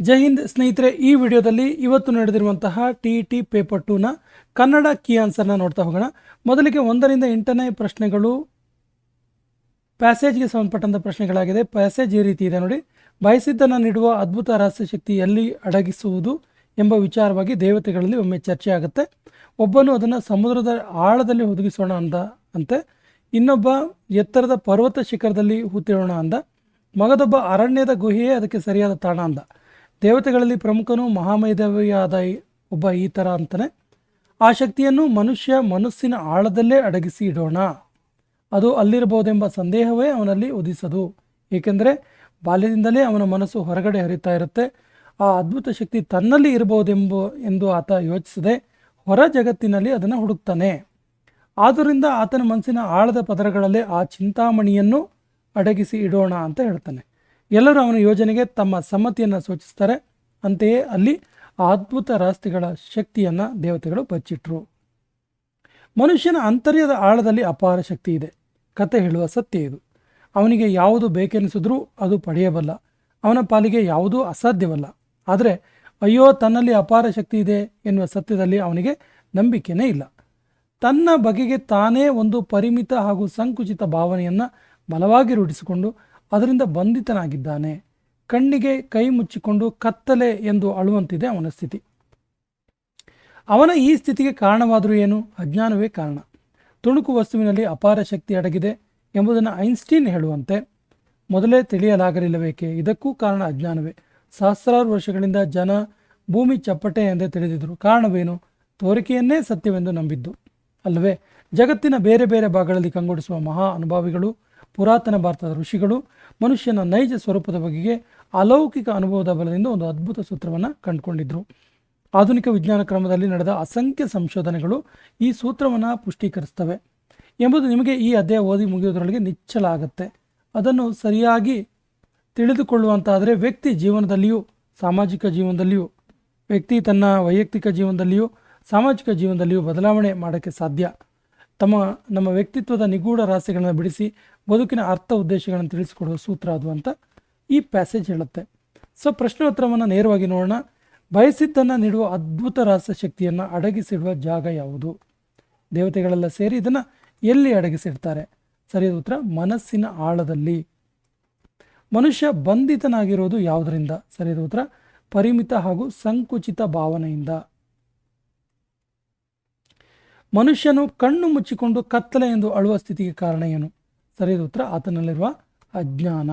ಜೈ ಹಿಂದ್ ಸ್ನೇಹಿತರೆ, ಈ ವಿಡಿಯೋದಲ್ಲಿ ಇವತ್ತು ನಡೆದಿರುವಂತಹ ಟಿ ಟಿ ಪೇಪರ್ ಟೂನ ಕನ್ನಡ ಕೀ ಆನ್ಸರ್ನ ನೋಡ್ತಾ ಹೋಗೋಣ. ಮೊದಲಿಗೆ ಒಂದರಿಂದ ಎಂಟನೇ ಪ್ರಶ್ನೆಗಳು ಪ್ಯಾಸೇಜ್ಗೆ ಸಂಬಂಧಪಟ್ಟಂಥ ಪ್ರಶ್ನೆಗಳಾಗಿದೆ. ಪ್ಯಾಸೇಜ್ ಈ ರೀತಿ ಇದೆ ನೋಡಿ. ಬಯಸಿದ್ದನ್ನು ನೀಡುವ ಅದ್ಭುತ ರಹಸ್ಯ ಶಕ್ತಿ ಎಲ್ಲಿ ಅಡಗಿಸುವುದು ಎಂಬ ವಿಚಾರವಾಗಿ ದೇವತೆಗಳಲ್ಲಿ ಒಮ್ಮೆ ಚರ್ಚೆ ಆಗುತ್ತೆ. ಒಬ್ಬನು ಅದನ್ನು ಸಮುದ್ರದ ಆಳದಲ್ಲಿ ಹುದುಗಿಸೋಣ ಅಂದ ಅಂತೆ, ಇನ್ನೊಬ್ಬ ಎತ್ತರದ ಪರ್ವತ ಶಿಖರದಲ್ಲಿ ಹೂತಿರೋಣ ಅಂದ, ಮಗದೊಬ್ಬ ಅರಣ್ಯದ ಗುಹೆಯೇ ಅದಕ್ಕೆ ಸರಿಯಾದ ತಾಣ ಅಂದ. ದೇವತೆಗಳಲ್ಲಿ ಪ್ರಮುಖನು ಮಹಾಮೇಧಾವಿಯಾದ ಒಬ್ಬ ಈ ಥರ ಅಂತಾನೆ, ಆ ಶಕ್ತಿಯನ್ನು ಮನುಷ್ಯ ಮನಸ್ಸಿನ ಆಳದಲ್ಲೇ ಅಡಗಿಸಿ ಇಡೋಣ. ಅದು ಅಲ್ಲಿರಬಹುದೆಂಬ ಸಂದೇಹವೇ ಅವನಲ್ಲಿ ಉದಿಸದು. ಏಕೆಂದರೆ ಬಾಲ್ಯದಿಂದಲೇ ಅವನ ಮನಸ್ಸು ಹೊರಗಡೆ ಹರಿತಾ ಇರುತ್ತೆ. ಆ ಅದ್ಭುತ ಶಕ್ತಿ ತನ್ನಲ್ಲಿ ಇರಬಹುದೆಂಬ ಎಂದು ಆತ ಯೋಚಿಸದೆ ಹೊರ ಜಗತ್ತಿನಲ್ಲಿ ಅದನ್ನು ಹುಡುಕ್ತಾನೆ. ಆದ್ದರಿಂದ ಆತನ ಮನಸ್ಸಿನ ಆಳದ ಪದರಗಳಲ್ಲೇ ಆ ಚಿಂತಾಮಣಿಯನ್ನು ಅಡಗಿಸಿ ಇಡೋಣ ಅಂತ ಹೇಳ್ತಾನೆ. ಎಲ್ಲರೂ ಅವನ ಯೋಜನೆಗೆ ತಮ್ಮ ಸಮ್ಮತಿಯನ್ನು ಸೂಚಿಸ್ತಾರೆ. ಅಂತೆಯೇ ಅಲ್ಲಿ ಆ ಅದ್ಭುತ ರಾಸ್ತಿಗಳ ಶಕ್ತಿಯನ್ನು ದೇವತೆಗಳು ಬಚ್ಚಿಟ್ರು. ಮನುಷ್ಯನ ಅಂತರ್ಯದ ಆಳದಲ್ಲಿ ಅಪಾರ ಶಕ್ತಿ ಇದೆ. ಕತೆ ಹೇಳುವ ಸತ್ಯ ಇದು. ಅವನಿಗೆ ಯಾವುದು ಬೇಕೆನಿಸಿದ್ರೂ ಅದು ಪಡೆಯಬಲ್ಲ. ಅವನ ಪಾಲಿಗೆ ಯಾವುದೂ ಅಸಾಧ್ಯವಲ್ಲ. ಆದರೆ, ಅಯ್ಯೋ, ತನ್ನಲ್ಲಿ ಅಪಾರ ಶಕ್ತಿ ಇದೆ ಎನ್ನುವ ಸತ್ಯದಲ್ಲಿ ಅವನಿಗೆ ನಂಬಿಕೆನೇ ಇಲ್ಲ. ತನ್ನ ಬಗೆಗೆ ತಾನೇ ಒಂದು ಪರಿಮಿತ ಹಾಗೂ ಸಂಕುಚಿತ ಭಾವನೆಯನ್ನು ಬಲವಾಗಿ ರೂಢಿಸಿಕೊಂಡು ಅದರಿಂದ ಬಂಧಿತನಾಗಿದ್ದಾನೆ. ಕಣ್ಣಿಗೆ ಕೈ ಮುಚ್ಚಿಕೊಂಡು ಕತ್ತಲೆ ಎಂದು ಅಳುವಂತಿದೆ ಅವನ ಸ್ಥಿತಿ. ಅವನ ಈ ಸ್ಥಿತಿಗೆ ಕಾರಣವಾದರೂ ಏನು? ಅಜ್ಞಾನವೇ ಕಾರಣ. ತುಣುಕು ವಸ್ತುವಿನಲ್ಲಿ ಅಪಾರ ಶಕ್ತಿ ಅಡಗಿದೆ ಎಂಬುದನ್ನು ಐನ್ಸ್ಟೀನ್ ಹೇಳುವಂತೆ. ಮೊದಲೇ ತಿಳಿಯಲಾಗಲಿಲ್ಲಬೇಕೆ ಇದಕ್ಕೂ ಕಾರಣ ಅಜ್ಞಾನವೇ. ಸಹಸ್ರಾರು ವರ್ಷಗಳಿಂದ ಜನ ಭೂಮಿ ಚಪ್ಪಟೆ ಎಂದೇ ತಿಳಿದಿದ್ದರು. ಕಾರಣವೇನು? ತೋರಿಕೆಯನ್ನೇ ಸತ್ಯವೆಂದು ನಂಬಿದ್ದು. ಅಲ್ಲವೇ? ಜಗತ್ತಿನ ಬೇರೆ ಬೇರೆ ಭಾಗಗಳಲ್ಲಿ ಕಂಗೊಡಿಸುವ ಮಹಾ ಅನುಭಾವಿಗಳು, ಪುರಾತನ ಭಾರತದ ಋಷಿಗಳು ಮನುಷ್ಯನ ನೈಜ ಸ್ವರೂಪದ ಬಗೆಗೆ ಅಲೌಕಿಕ ಅನುಭವದ ಬಲದಿಂದ ಒಂದು ಅದ್ಭುತ ಸೂತ್ರವನ್ನು ಕಂಡುಕೊಂಡಿದ್ರು. ಆಧುನಿಕ ವಿಜ್ಞಾನ ಕ್ರಮದಲ್ಲಿ ನಡೆದ ಅಸಂಖ್ಯ ಸಂಶೋಧನೆಗಳು ಈ ಸೂತ್ರವನ್ನು ಪುಷ್ಟೀಕರಿಸ್ತವೆ ಎಂಬುದು ನಿಮಗೆ ಈ ಅಧ್ಯಾಯ ಓದಿ ಮುಗಿಯೋದರೊಳಗೆ ನಿಚ್ಚಲ ಆಗುತ್ತೆ. ಅದನ್ನು ಸರಿಯಾಗಿ ತಿಳಿದುಕೊಳ್ಳುವಂತಾದರೆ ವ್ಯಕ್ತಿ ಜೀವನದಲ್ಲಿಯೂ, ಸಾಮಾಜಿಕ ಜೀವನದಲ್ಲಿಯೂ, ವ್ಯಕ್ತಿ ತನ್ನ ವೈಯಕ್ತಿಕ ಜೀವನದಲ್ಲಿಯೂ, ಸಾಮಾಜಿಕ ಜೀವನದಲ್ಲಿಯೂ ಬದಲಾವಣೆ ಮಾಡೋಕ್ಕೆ ಸಾಧ್ಯ. ತಮ್ಮ ನಮ್ಮ ವ್ಯಕ್ತಿತ್ವದ ನಿಗೂಢ ರಹಸ್ಯಗಳನ್ನು ಬಿಡಿಸಿ ಬದುಕಿನ ಅರ್ಥ ಉದ್ದೇಶಗಳನ್ನು ತಿಳಿಸಿಕೊಡುವ ಸೂತ್ರ ಅದು ಅಂತ ಈ ಪ್ಯಾಸೇಜ್ ಹೇಳುತ್ತೆ. ಸೊ ಪ್ರಶ್ನೋತ್ತರವನ್ನು ನೇರವಾಗಿ ನೋಡೋಣ. ಬಯಸಿದ್ದನ್ನು ನೀಡುವ ಅದ್ಭುತ ರಹಸ್ಯ ಶಕ್ತಿಯನ್ನು ಅಡಗಿಸಿಡುವ ಜಾಗ ಯಾವುದು? ದೇವತೆಗಳೆಲ್ಲ ಸೇರಿ ಇದನ್ನು ಎಲ್ಲಿ ಅಡಗಿಸಿಡ್ತಾರೆ? ಸರಿಯಾದ ಉತ್ತರ ಮನಸ್ಸಿನ ಆಳದಲ್ಲಿ. ಮನುಷ್ಯ ಬಂಧಿತನಾಗಿರೋದು ಯಾವುದರಿಂದ? ಸರಿಯಾದ ಉತ್ತರ ಪರಿಮಿತ ಹಾಗೂ ಸಂಕುಚಿತ ಭಾವನೆಯಿಂದ. ಮನುಷ್ಯನು ಕಣ್ಣು ಮುಚ್ಚಿಕೊಂಡು ಕತ್ತಲೆ ಎಂದು ಅಳುವ ಸ್ಥಿತಿಗೆ ಕಾರಣ ಏನು? ಸರಿಯಾದ ಉತ್ತರ, ಆತನಲ್ಲಿರುವ ಅಜ್ಞಾನ.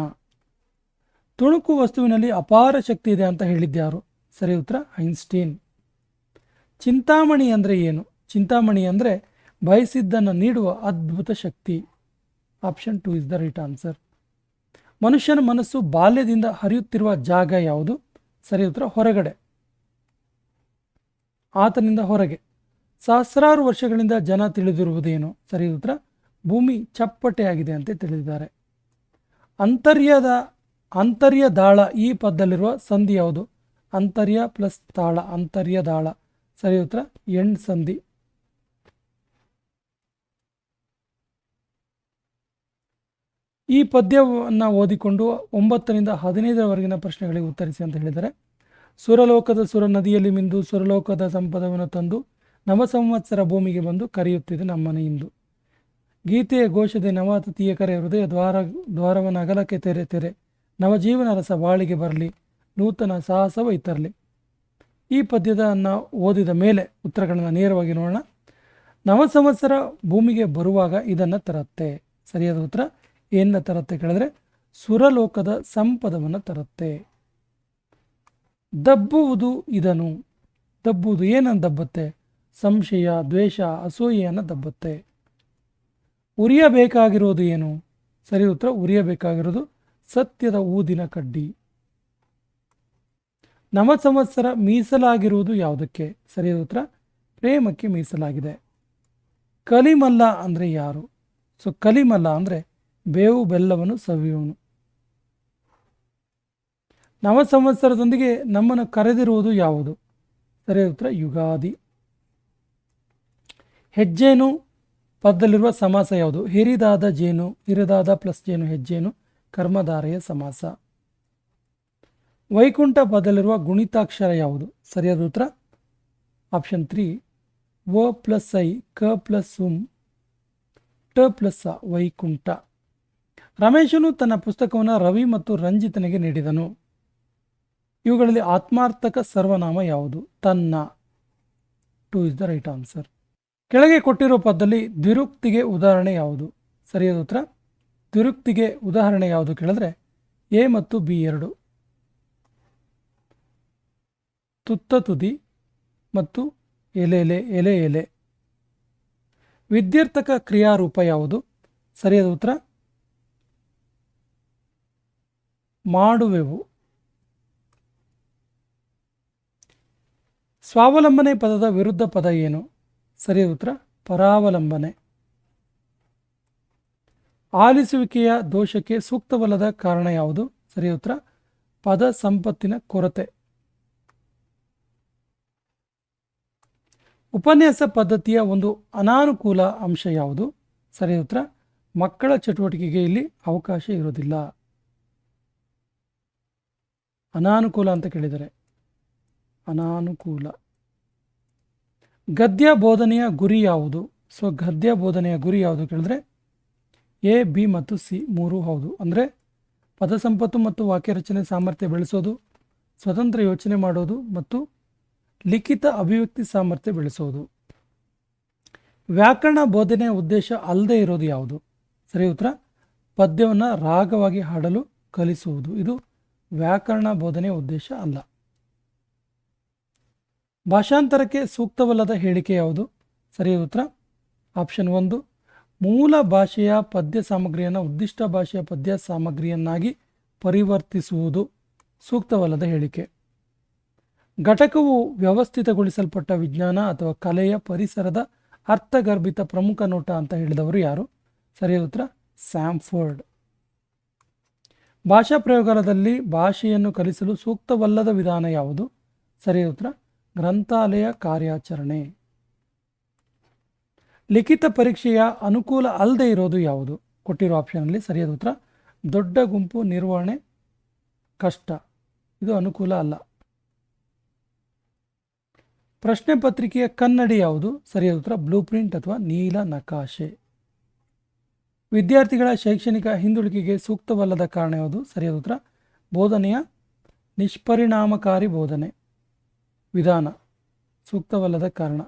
ತುಣುಕು ವಸ್ತುವಿನಲ್ಲಿ ಅಪಾರ ಶಕ್ತಿ ಇದೆ ಅಂತ ಹೇಳಿದ್ಯಾರು ಸರಿ ಉತ್ತರ, ಐನ್ಸ್ಟೀನ್. ಚಿಂತಾಮಣಿ ಅಂದರೆ ಏನು? ಚಿಂತಾಮಣಿ ಅಂದರೆ ಬಯಸಿದ್ದನ್ನು ನೀಡುವ ಅದ್ಭುತ ಶಕ್ತಿ. Option two is the right answer. ಮನುಷ್ಯನ ಮನಸ್ಸು ಬಾಲ್ಯದಿಂದ ಹರಿಯುತ್ತಿರುವ ಜಾಗ ಯಾವುದು? ಸರಿ ಉತ್ತರ, ಹೊರಗಡೆ. ಆತನಿಂದ ಹೊರಗೆ. ಸಹಸ್ರಾರು ವರ್ಷಗಳಿಂದ ಜನ ತಿಳಿದಿರುವುದೇನು? ಸರಿ, ಉತ್ತರ. ಭೂಮಿ ಚಪ್ಪಟೆಯಾಗಿದೆ ಅಂತ ತಿಳಿದಿದ್ದಾರೆ. ಅಂತರ್ಯದ, ಅಂತರ್ಯ ದಾಳ ಈ ಪದದಲ್ಲಿರುವ ಸಂಧಿ ಯಾವುದು? ಅಂತರ್ಯ ಪ್ಲಸ್ ತಾಳ, ಅಂತರ್ಯ ದಾಳ. ಸರಿ, ಉತ್ತರ. ಎಂಡ್ ಸಂಧಿ. ಈ ಪದ್ಯವನ್ನು ಓದಿಕೊಂಡು ಒಂಬತ್ತರಿಂದ ಹದಿನೈದರವರೆಗಿನ ಪ್ರಶ್ನೆಗಳಿಗೆ ಉತ್ತರಿಸಿ ಅಂತ ಹೇಳಿದ್ದಾರೆ. ಸುರಲೋಕದ ಸುರ ನದಿಯಲ್ಲಿ ಮಿಂದು ಸುರಲೋಕದ ಸಂಪದವನ್ನು ತಂದು ನವ ಸಂವತ್ಸರ ಭೂಮಿಗೆ ಬಂದು ಕರೆಯುತ್ತಿದೆ ನಮ್ಮನೆ ಇಂದು. ಗೀತೆಯ ಘೋಷದೆ ನವಾತತಿಯ ಕರೆ ಹೃದಯ ದ್ವಾರ ದ್ವಾರವನ ಅಗಲಕ್ಕೆ ತೆರೆ ತೆರೆ. ನವಜೀವನ ರಸ ಬಾಳಿಗೆ ಬರಲಿ, ನೂತನ ಸಾಹಸವ ಇತ್ತರಲಿ. ಈ ಪದ್ಯದನ್ನು ಓದಿದ ಮೇಲೆ ಉತ್ತರಗಳನ್ನು ನೇರವಾಗಿ ನೋಡೋಣ. ನವ ಸಂವತ್ಸರ ಭೂಮಿಗೆ ಬರುವಾಗ ಇದನ್ನು ತರುತ್ತೆ. ಸರಿಯಾದ ಉತ್ತರ? ಏನನ್ನ ತರುತ್ತೆ ಕೇಳಿದ್ರೆ, ಸುರಲೋಕದ ಸಂಪದವನ್ನು ತರುತ್ತೆ. ದಬ್ಬುವುದು ಇದನು. ದಬ್ಬುವುದು ಏನನ್ನು ದಬ್ಬುತ್ತೆ? ಸಂಶಯ, ದ್ವೇಷ, ಅಸೂಯೆಯನ್ನು ದಬ್ಬುತ್ತೆ. ಉರಿಯಬೇಕಾಗಿರೋದು ಏನು? ಸರಿ ಉತ್ತರ, ಉರಿಯಬೇಕಾಗಿರೋದು ಸತ್ಯದ ಊದಿನ ಕಡ್ಡಿ. ನವ ಸಂವತ್ಸರ ಮೀಸಲಾಗಿರುವುದು ಯಾವುದಕ್ಕೆ? ಸರಿಯಾದ ಉತ್ತರ, ಪ್ರೇಮಕ್ಕೆ ಮೀಸಲಾಗಿದೆ. ಕಲಿಮಲ್ಲ ಅಂದರೆ ಯಾರು? ಸೊ, ಕಲಿಮಲ್ಲ ಅಂದರೆ ಬೇವು ಬೆಲ್ಲವನ್ನು ಸವಿಯುವನು ನವ ಸಂವತ್ಸರದೊಂದಿಗೆ ನಮ್ಮನ್ನು ಕರೆದಿರುವುದು ಯಾವುದು? ಸರಿಯಾದ ಉತ್ತರ, ಯುಗಾದಿ. ಹೆಜ್ಜೇನು ಪದದಲ್ಲಿರುವ ಸಮಾಸ ಯಾವುದು? ಹಿರಿದಾದ ಜೇನು, ಹಿರಿದಾದ ಪ್ಲಸ್ ಜೇನು ಹೆಜ್ಜೇನು ಕರ್ಮಧಾರೆಯ ಸಮಾಸ. ವೈಕುಂಠ ಪದದಲ್ಲಿರುವ ಗುಣಿತಾಕ್ಷರ ಯಾವುದು? ಸರಿಯಾದ ಉತ್ತರ? ಆಪ್ಷನ್ ತ್ರೀ ಒ ಪ್ಲಸ್ ಐ, ಕ ಪ್ಲಸ್ ಉಮ್ ಟ ಪ್ಲಸ್ ಅ ವೈಕುಂಠ. ರಮೇಶನು ತನ್ನ ಪುಸ್ತಕವನ್ನು ರವಿ ಮತ್ತು ರಂಜಿತನಿಗೆ ನೀಡಿದನು. ಇವುಗಳಲ್ಲಿ ಆತ್ಮಾರ್ಥಕ ಸರ್ವನಾಮ ಯಾವುದು? ತನ್ನ. Two is the right answer. ಕೆಳಗೆ ಕೊಟ್ಟಿರೋ ಪದದಲ್ಲಿ ದ್ವಿರುಕ್ತಿಗೆ ಉದಾಹರಣೆ ಯಾವುದು? ಸರಿಯಾದ ಉತ್ತರ? ದ್ವಿರುಕ್ತಿಗೆ ಉದಾಹರಣೆ ಯಾವುದು ಕೇಳಿದ್ರೆ ಎ ಮತ್ತು ಬಿ ಎರಡು. ತುತ್ತ ತುದಿ ಮತ್ತು ಎಲೆ ಎಲೆ ಎಲೆ ಎಲೆ. ವಿದ್ಯಾರ್ಥಕ ಕ್ರಿಯಾರೂಪ ಯಾವುದು? ಸರಿಯಾದ ಉತ್ತರ? ಮಾಡುವೆವು. ಸ್ವಾವಲಂಬನೆ ಪದದ ವಿರುದ್ಧ ಪದ ಏನು? ಸರಿಯಾದ ಉತ್ತರ. ಪರಾವಲಂಬನೆ. ಆಲಿಸುವಿಕೆಯ ದೋಷಕ್ಕೆ ಸೂಕ್ತವಲ್ಲದ ಕಾರಣ ಯಾವುದು? ಸರಿಯಾದ ಉತ್ತರ. ಪದ ಸಂಪತ್ತಿನ ಕೊರತೆ. ಉಪನ್ಯಾಸ ಪದ್ಧತಿಯ ಒಂದು ಅನಾನುಕೂಲ ಅಂಶ ಯಾವುದು? ಸರಿ ಉತ್ತರ. ಮಕ್ಕಳ ಚಟುವಟಿಕೆಗೆ ಇಲ್ಲಿ ಅವಕಾಶ ಇರೋದಿಲ್ಲ ಅನಾನುಕೂಲ ಅಂತ ಕೇಳಿದರೆ. ಅನಾನುಕೂಲ. ಗದ್ಯ ಬೋಧನೆಯ ಗುರಿ ಯಾವುದು? ಸೊ ಗದ್ಯ ಬೋಧನೆಯ ಗುರಿ ಯಾವುದು ಕೇಳಿದ್ರೆ ಎ ಬಿ ಮತ್ತು ಸಿ ಮೂರು ಹೌದು. ಅಂದರೆ ಪದ ಸಂಪತ್ತು ಮತ್ತು ವಾಕ್ಯ ರಚನೆ ಸಾಮರ್ಥ್ಯ ಬೆಳೆಸೋದು, ಸ್ವತಂತ್ರ ಯೋಚನೆ ಮಾಡೋದು ಮತ್ತು ಲಿಖಿತ ಅಭಿವ್ಯಕ್ತಿ ಸಾಮರ್ಥ್ಯ ಬೆಳೆಸೋದು. ವ್ಯಾಕರಣ ಬೋಧನೆಯ ಉದ್ದೇಶ ಅಲ್ಲದೆ ಇರೋದು ಯಾವುದು? ಸರಿ ಉತ್ತರ, ಪದ್ಯವನ್ನು ರಾಗವಾಗಿ ಹಾಡಲು ಕಲಿಸುವುದು. ಇದು ವ್ಯಾಕರಣ ಬೋಧನೆಯ ಉದ್ದೇಶ ಅಲ್ಲ. ಭಾಷಾಂತರಕ್ಕೆ ಸೂಕ್ತವಲ್ಲದ ಹೇಳಿಕೆ ಯಾವುದು? ಸರಿಯಾದ ಉತ್ತರ. ಆಪ್ಷನ್ ಒಂದು, ಮೂಲ ಭಾಷೆಯ ಪದ್ಯ ಸಾಮಗ್ರಿಯನ್ನು ಉದ್ದಿಷ್ಟ ಭಾಷೆಯ ಪದ್ಯ ಸಾಮಗ್ರಿಯನ್ನಾಗಿ ಪರಿವರ್ತಿಸುವುದು ಸೂಕ್ತವಲ್ಲದ ಹೇಳಿಕೆ. ಘಟಕವು ವ್ಯವಸ್ಥಿತಗೊಳಿಸಲ್ಪಟ್ಟ ವಿಜ್ಞಾನ ಅಥವಾ ಕಲೆಯ ಪರಿಸರದ ಅರ್ಥಗರ್ಭಿತ ಪ್ರಮುಖ ನೋಟ ಅಂತ ಹೇಳಿದವರು ಯಾರು? ಸರಿಯಾದ ಉತ್ತರ ಸ್ಯಾಮ್ಫರ್ಡ್ ಭಾಷಾ ಪ್ರಯೋಗಾಲಯದಲ್ಲಿ ಭಾಷೆಯನ್ನು ಕಲಿಸಲು ಸೂಕ್ತವಲ್ಲದ ವಿಧಾನ ಯಾವುದು? ಸರಿಯಾದ ಉತ್ತರ ಗ್ರಂಥಾಲಯ ಕಾರ್ಯಾಚರಣೆ. ಲಿಖಿತ ಪರೀಕ್ಷೆಯ ಅನುಕೂಲ ಅಲ್ಲದೆ ಇರೋದು ಯಾವುದು? ಕೊಟ್ಟಿರೋ ಆಪ್ಷನಲ್ಲಿ ಸರಿಯಾದ ಉತ್ತರ, ದೊಡ್ಡ ಗುಂಪು ನಿರ್ವಹಣೆ ಕಷ್ಟ. ಇದು ಅನುಕೂಲ ಅಲ್ಲ. ಪ್ರಶ್ನೆ ಪತ್ರಿಕೆಯ ಕನ್ನಡಿ ಯಾವುದು? ಸರಿಯಾದ ಉತ್ತರ ಬ್ಲೂ ಪ್ರಿಂಟ್ ಅಥವಾ ನೀಲ ನಕಾಶೆ. ವಿದ್ಯಾರ್ಥಿಗಳ ಶೈಕ್ಷಣಿಕ ಹಿಂದುಳಿಕೆಗೆ ಸೂಕ್ತವಲ್ಲದ ಕಾರಣ ಯಾವುದು? ಸರಿಯಾದ ಉತ್ತರ, ಬೋಧನೆಯ ನಿಷ್ಪರಿಣಾಮಕಾರಿ ಬೋಧನೆ. ವಿಧಾನ ಸೂಕ್ತವಲ್ಲದ ಕಾರಣ.